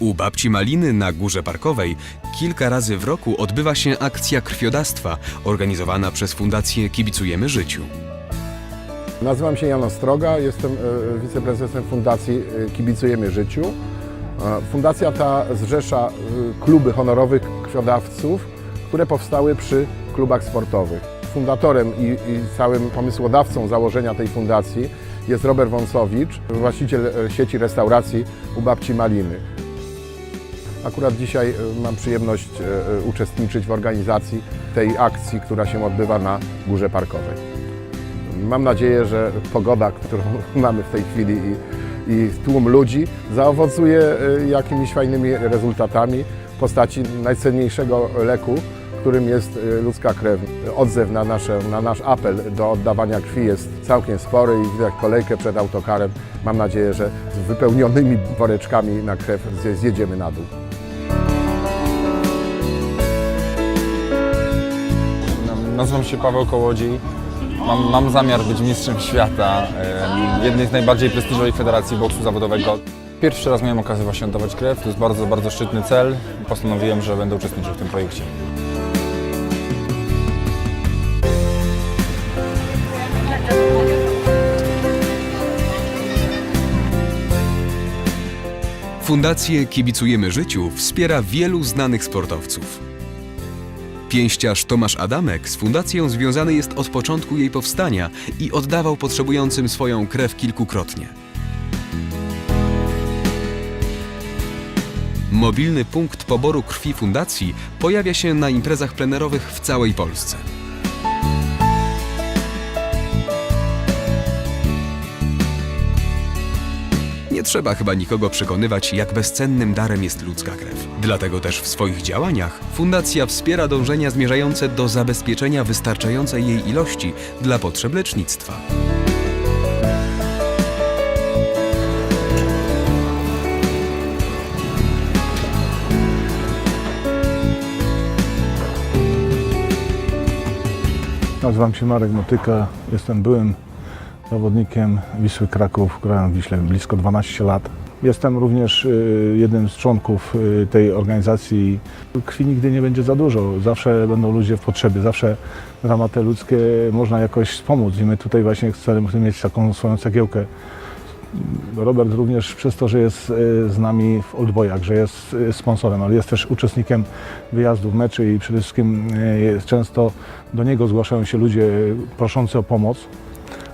U babci Maliny na Górze Parkowej kilka razy w roku odbywa się akcja krwiodawstwa organizowana przez Fundację Kibicujemy Życiu. Nazywam się Jan Ostroga, jestem e, wiceprezesem Fundacji e, Kibicujemy Życiu. E, Fundacja ta zrzesza kluby honorowych krwiodawców, które powstały przy klubach sportowych. Fundatorem i, i całym pomysłodawcą założenia tej fundacji jest Robert Wąsowicz, właściciel sieci restauracji u babci Maliny. Akurat dzisiaj e, mam przyjemność e, e, uczestniczyć w organizacji tej akcji, która się odbywa na Górze Parkowej. Mam nadzieję, że pogoda, którą mamy w tej chwili i, i tłum ludzi zaowocuje jakimiś fajnymi rezultatami w postaci najcenniejszego leku, którym jest ludzka krew. Odzew na, nasze, na nasz apel do oddawania krwi jest całkiem spory i widać kolejkę przed autokarem. Mam nadzieję, że z wypełnionymi woreczkami na krew zje- zjedziemy na dół. Nazywam się Paweł Kołodziej. Mam, mam zamiar być mistrzem świata em, jednej z najbardziej prestiżowych federacji boksu zawodowego. Pierwszy raz miałem okazję właśnie oddawać krew. To jest bardzo, bardzo szczytny cel. Postanowiłem, że będę uczestniczył w tym projekcie. Fundację Kibicujemy Życiu wspiera wielu znanych sportowców. Pięściarz Tomasz Adamek z fundacją związany jest od początku jej powstania i oddawał potrzebującym swoją krew kilkukrotnie. Mobilny punkt poboru krwi fundacji pojawia się na imprezach plenerowych w całej Polsce. Nie trzeba chyba nikogo przekonywać, jak bezcennym darem jest ludzka krew. Dlatego też w swoich działaniach Fundacja wspiera dążenia zmierzające do zabezpieczenia wystarczającej jej ilości dla potrzeb lecznictwa. Nazywam się Marek Motyka, jestem byłym zawodnikiem Wisły Kraków, grałem w Wiśle blisko 12 lat. Jestem również y, jednym z członków y, tej organizacji. Krwi nigdy nie będzie za dużo, zawsze będą ludzie w potrzebie, zawsze dramaty ludzkie można jakoś wspomóc i my tutaj właśnie chcemy mieć taką swoją cegiełkę. Robert również przez to, że jest y, z nami w Oldboyach, że jest sponsorem, ale jest też uczestnikiem wyjazdów, meczy i przede wszystkim często do niego zgłaszają się ludzie proszący o pomoc.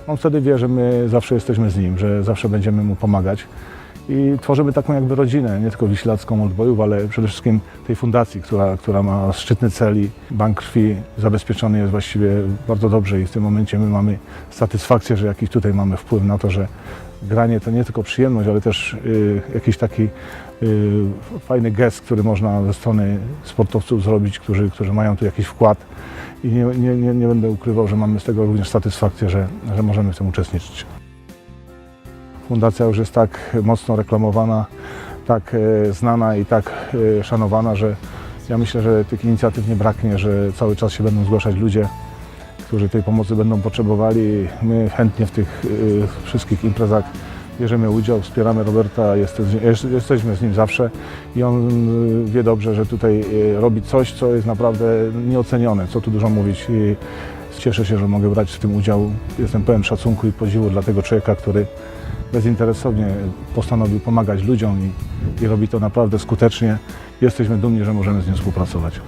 On wtedy wie, że my zawsze jesteśmy z nim, że zawsze będziemy mu pomagać. I tworzymy taką jakby rodzinę, nie tylko wiślacką Oldboyów, ale przede wszystkim tej fundacji, która, która ma szczytny cel i bank krwi zabezpieczony jest właściwie bardzo dobrze i w tym momencie my mamy satysfakcję, że jakiś tutaj mamy wpływ na to, że granie to nie tylko przyjemność, ale też y, jakiś taki y, fajny gest, który można ze strony sportowców zrobić, którzy, którzy mają tu jakiś wkład. I nie, nie, nie, nie będę ukrywał, że mamy z tego również satysfakcję, że, że możemy w tym uczestniczyć. Fundacja już jest tak mocno reklamowana, tak e, znana i tak e, szanowana, że ja myślę, że tych inicjatyw nie braknie, że cały czas się będą zgłaszać ludzie, którzy tej pomocy będą potrzebowali. My chętnie w tych e, wszystkich imprezach bierzemy udział, wspieramy Roberta, jeste- jest- jesteśmy z nim zawsze i on wie dobrze, że tutaj robi coś, co jest naprawdę nieocenione, co tu dużo mówić. Cieszę się, że mogę brać w tym udział. Jestem pełen szacunku i podziwu dla tego człowieka, który bezinteresownie postanowił pomagać ludziom i, i robi to naprawdę skutecznie. Jesteśmy dumni, że możemy z nim współpracować.